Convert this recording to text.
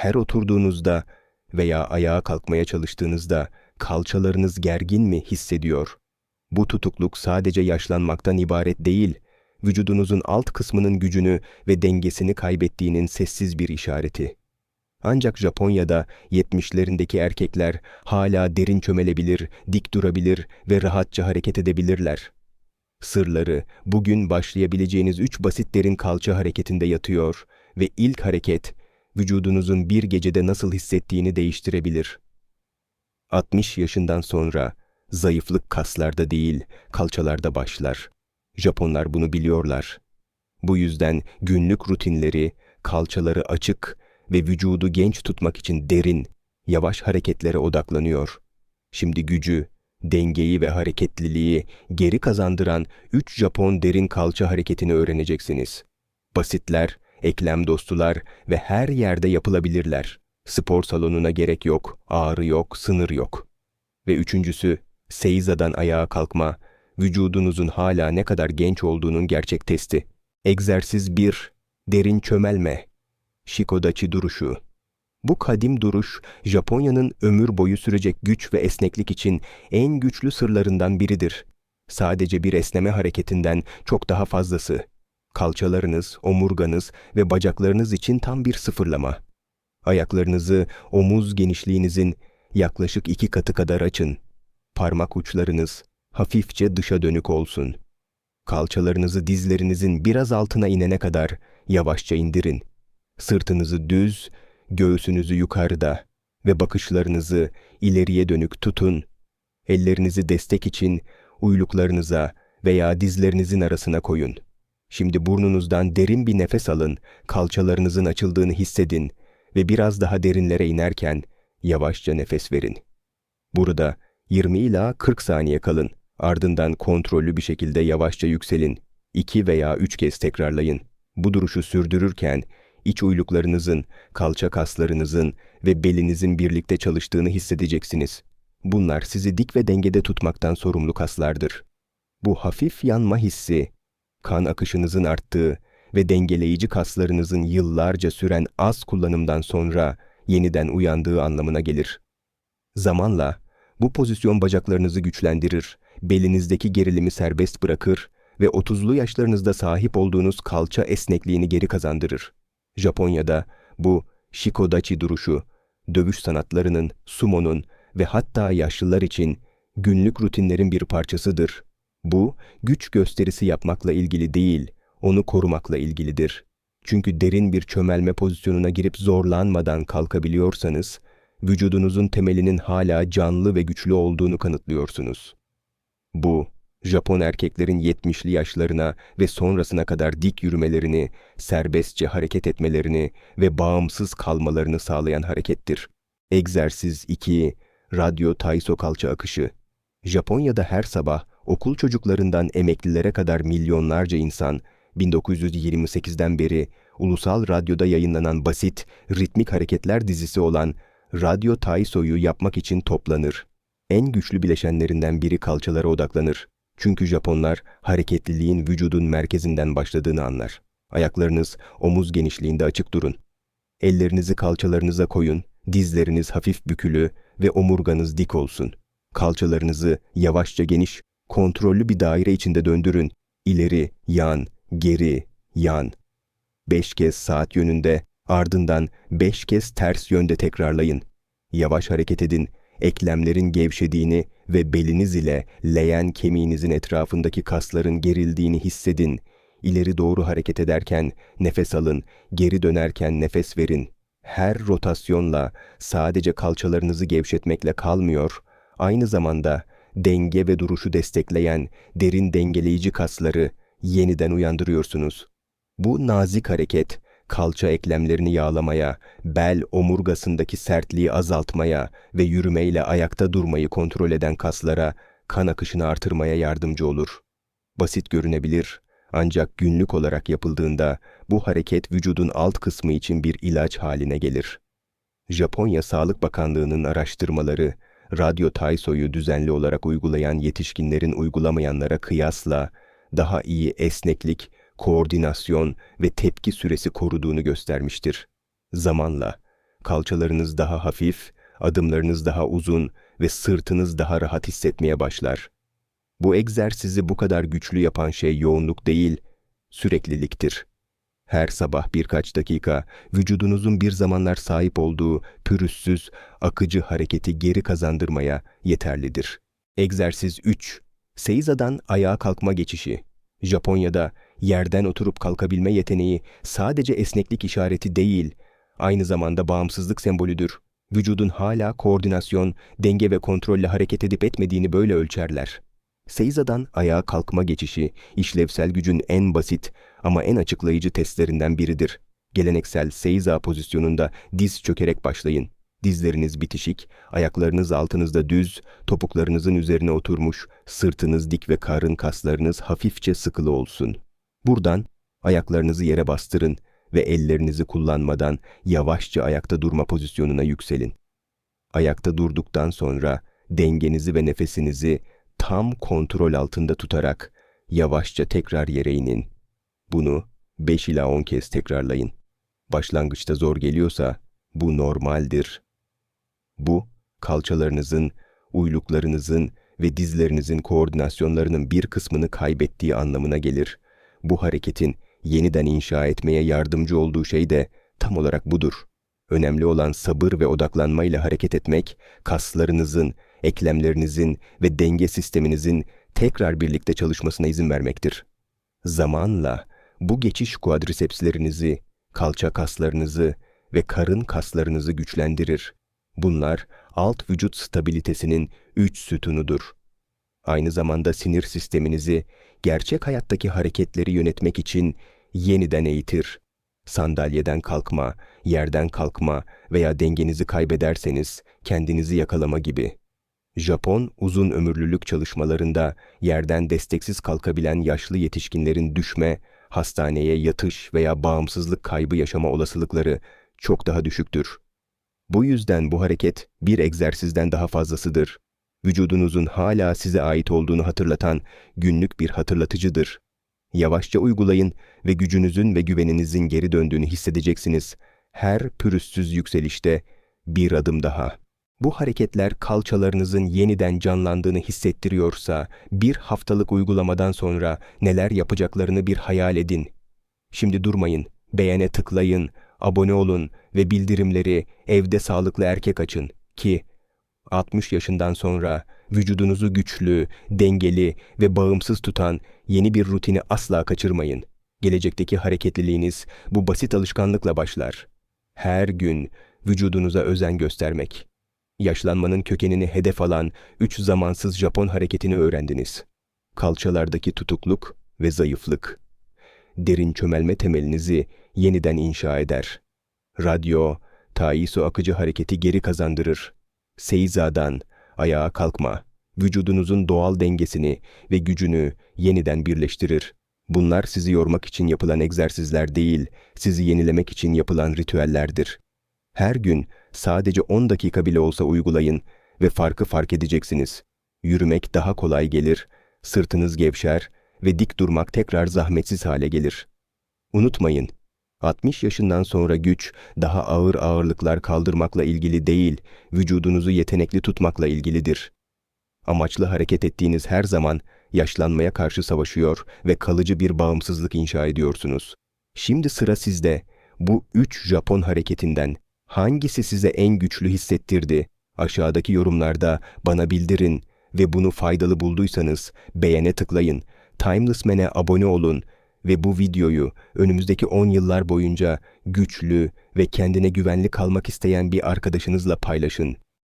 Her oturduğunuzda veya ayağa kalkmaya çalıştığınızda kalçalarınız gergin mi hissediyor? Bu tutukluk sadece yaşlanmaktan ibaret değil, vücudunuzun alt kısmının gücünü ve dengesini kaybettiğinin sessiz bir işareti. Ancak Japonya'da 70'lerindeki erkekler hala derin çömelebilir, dik durabilir ve rahatça hareket edebilirler. Sırları bugün başlayabileceğiniz üç basit derin kalça hareketinde yatıyor ve ilk hareket vücudunuzun bir gecede nasıl hissettiğini değiştirebilir. 60 yaşından sonra zayıflık kaslarda değil, kalçalarda başlar. Japonlar bunu biliyorlar. Bu yüzden günlük rutinleri, kalçaları açık ve vücudu genç tutmak için derin, yavaş hareketlere odaklanıyor. Şimdi gücü, dengeyi ve hareketliliği geri kazandıran 3 Japon derin kalça hareketini öğreneceksiniz. Basitler, eklem dostular ve her yerde yapılabilirler. Spor salonuna gerek yok, ağrı yok, sınır yok. Ve üçüncüsü, Seiza'dan ayağa kalkma, vücudunuzun hala ne kadar genç olduğunun gerçek testi. Egzersiz 1. Derin çömelme. Shikodachi duruşu. Bu kadim duruş, Japonya'nın ömür boyu sürecek güç ve esneklik için en güçlü sırlarından biridir. Sadece bir esneme hareketinden çok daha fazlası. Kalçalarınız, omurganız ve bacaklarınız için tam bir sıfırlama. Ayaklarınızı omuz genişliğinizin yaklaşık iki katı kadar açın. Parmak uçlarınız hafifçe dışa dönük olsun. Kalçalarınızı dizlerinizin biraz altına inene kadar yavaşça indirin. Sırtınızı düz, göğsünüzü yukarıda ve bakışlarınızı ileriye dönük tutun. Ellerinizi destek için uyluklarınıza veya dizlerinizin arasına koyun. Şimdi burnunuzdan derin bir nefes alın, kalçalarınızın açıldığını hissedin ve biraz daha derinlere inerken yavaşça nefes verin. Burada 20 ila 40 saniye kalın. Ardından kontrollü bir şekilde yavaşça yükselin. 2 veya 3 kez tekrarlayın. Bu duruşu sürdürürken iç uyluklarınızın, kalça kaslarınızın ve belinizin birlikte çalıştığını hissedeceksiniz. Bunlar sizi dik ve dengede tutmaktan sorumlu kaslardır. Bu hafif yanma hissi, kan akışınızın arttığı ve dengeleyici kaslarınızın yıllarca süren az kullanımdan sonra yeniden uyandığı anlamına gelir. Zamanla bu pozisyon bacaklarınızı güçlendirir, belinizdeki gerilimi serbest bırakır ve 30'lu yaşlarınızda sahip olduğunuz kalça esnekliğini geri kazandırır. Japonya'da bu shikodachi duruşu, dövüş sanatlarının, sumonun ve hatta yaşlılar için günlük rutinlerin bir parçasıdır. Bu, güç gösterisi yapmakla ilgili değil, onu korumakla ilgilidir. Çünkü derin bir çömelme pozisyonuna girip zorlanmadan kalkabiliyorsanız, vücudunuzun temelinin hala canlı ve güçlü olduğunu kanıtlıyorsunuz. Bu, Japon erkeklerin 70'li yaşlarına ve sonrasına kadar dik yürümelerini, serbestçe hareket etmelerini ve bağımsız kalmalarını sağlayan harekettir. Egzersiz 2. Radyo Taiso kalça akışı. Japonya'da her sabah okul çocuklarından emeklilere kadar milyonlarca insan 1928'den beri ulusal radyoda yayınlanan basit, ritmik hareketler dizisi olan Radyo Taiso'yu yapmak için toplanır. En güçlü bileşenlerinden biri kalçalara odaklanır. Çünkü Japonlar hareketliliğin vücudun merkezinden başladığını anlar. Ayaklarınız omuz genişliğinde açık durun. Ellerinizi kalçalarınıza koyun, dizleriniz hafif bükülü ve omurganız dik olsun. Kalçalarınızı yavaşça geniş, kontrollü bir daire içinde döndürün. İleri, yan, geri, yan. Beş kez saat yönünde, ardından beş kez ters yönde tekrarlayın. Yavaş hareket edin, eklemlerin gevşediğini ve beliniz ile leğen kemiğinizin etrafındaki kasların gerildiğini hissedin. İleri doğru hareket ederken nefes alın, geri dönerken nefes verin. Her rotasyonla sadece kalçalarınızı gevşetmekle kalmıyor, aynı zamanda denge ve duruşu destekleyen derin dengeleyici kasları yeniden uyandırıyorsunuz. Bu nazik hareket, kalça eklemlerini yağlamaya, bel omurgasındaki sertliği azaltmaya ve yürümeyle ayakta durmayı kontrol eden kaslara kan akışını artırmaya yardımcı olur. Basit görünebilir ancak günlük olarak yapıldığında bu hareket vücudun alt kısmı için bir ilaç haline gelir. Japonya Sağlık Bakanlığı'nın araştırmaları, radyo taisoyu düzenli olarak uygulayan yetişkinlerin uygulamayanlara kıyasla daha iyi esneklik koordinasyon ve tepki süresi koruduğunu göstermiştir. Zamanla Kalçalarınız daha hafif, adımlarınız daha uzun ve sırtınız daha rahat hissetmeye başlar. Bu egzersizi bu kadar güçlü yapan şey yoğunluk değil, sürekliliktir. Her sabah birkaç dakika vücudunuzun bir zamanlar sahip olduğu pürüzsüz, akıcı hareketi geri kazandırmaya yeterlidir. Egzersiz 3. Seiza'dan ayağa kalkma geçişi. Japonya'da yerden oturup kalkabilme yeteneği sadece esneklik işareti değil, aynı zamanda bağımsızlık sembolüdür. Vücudun hala koordinasyon, denge ve kontrolle hareket edip etmediğini böyle ölçerler. Seiza'dan ayağa kalkma geçişi, işlevsel gücün en basit ama en açıklayıcı testlerinden biridir. Geleneksel Seiza pozisyonunda diz çökerek başlayın. Dizleriniz bitişik, ayaklarınız altınızda düz, topuklarınızın üzerine oturmuş, sırtınız dik ve karın kaslarınız hafifçe sıkılı olsun. Buradan ayaklarınızı yere bastırın ve ellerinizi kullanmadan yavaşça ayakta durma pozisyonuna yükselin. Ayakta durduktan sonra dengenizi ve nefesinizi tam kontrol altında tutarak yavaşça tekrar yere inin. Bunu 5 ila 10 kez tekrarlayın. Başlangıçta zor geliyorsa bu normaldir. Bu kalçalarınızın, uyluklarınızın ve dizlerinizin koordinasyonlarının bir kısmını kaybettiği anlamına gelir. Bu hareketin yeniden inşa etmeye yardımcı olduğu şey de tam olarak budur. Önemli olan sabır ve odaklanmayla hareket etmek, kaslarınızın, eklemlerinizin ve denge sisteminizin tekrar birlikte çalışmasına izin vermektir. Zamanla bu geçiş quadricepslerinizi, kalça kaslarınızı ve karın kaslarınızı güçlendirir. Bunlar alt vücut stabilitesinin üç sütunudur. Aynı zamanda sinir sisteminizi gerçek hayattaki hareketleri yönetmek için yeniden eğitir. Sandalyeden kalkma, yerden kalkma veya dengenizi kaybederseniz kendinizi yakalama gibi. Japon uzun ömürlülük çalışmalarında yerden desteksiz kalkabilen yaşlı yetişkinlerin düşme, hastaneye yatış veya bağımsızlık kaybı yaşama olasılıkları çok daha düşüktür. Bu yüzden bu hareket bir egzersizden daha fazlasıdır. Vücudunuzun hala size ait olduğunu hatırlatan günlük bir hatırlatıcıdır. Yavaşça uygulayın ve gücünüzün ve güveninizin geri döndüğünü hissedeceksiniz. Her pürüzsüz yükselişte bir adım daha. Bu hareketler kalçalarınızın yeniden canlandığını hissettiriyorsa, bir haftalık uygulamadan sonra neler yapacaklarını bir hayal edin. Şimdi durmayın, beğene tıklayın, abone olun ve bildirimleri evde sağlıklı erkek açın ki 60 yaşından sonra vücudunuzu güçlü, dengeli ve bağımsız tutan yeni bir rutini asla kaçırmayın. Gelecekteki hareketliliğiniz bu basit alışkanlıkla başlar. Her gün vücudunuza özen göstermek. Yaşlanmanın kökenini hedef alan üç zamansız Japon hareketini öğrendiniz. Kalçalardaki tutukluk ve zayıflık. Derin çömelme temelinizi yeniden inşa eder. Radyo, Taiso akıcı hareketi geri kazandırır. Seiza'dan ayağa kalkma, vücudunuzun doğal dengesini ve gücünü yeniden birleştirir. Bunlar sizi yormak için yapılan egzersizler değil, sizi yenilemek için yapılan ritüellerdir. Her gün sadece 10 dakika bile olsa uygulayın ve farkı fark edeceksiniz. Yürümek daha kolay gelir, sırtınız gevşer ve dik durmak tekrar zahmetsiz hale gelir. Unutmayın, 60 yaşından sonra güç daha ağır ağırlıklar kaldırmakla ilgili değil, vücudunuzu yetenekli tutmakla ilgilidir. Amaçlı hareket ettiğiniz her zaman yaşlanmaya karşı savaşıyor ve kalıcı bir bağımsızlık inşa ediyorsunuz. Şimdi sıra sizde. Bu üç Japon hareketinden hangisi size en güçlü hissettirdi? Aşağıdaki yorumlarda bana bildirin ve bunu faydalı bulduysanız beğene tıklayın. Timeless Man'e abone olun ve bu videoyu önümüzdeki 10 yıllar boyunca güçlü ve kendine güvenli kalmak isteyen bir arkadaşınızla paylaşın.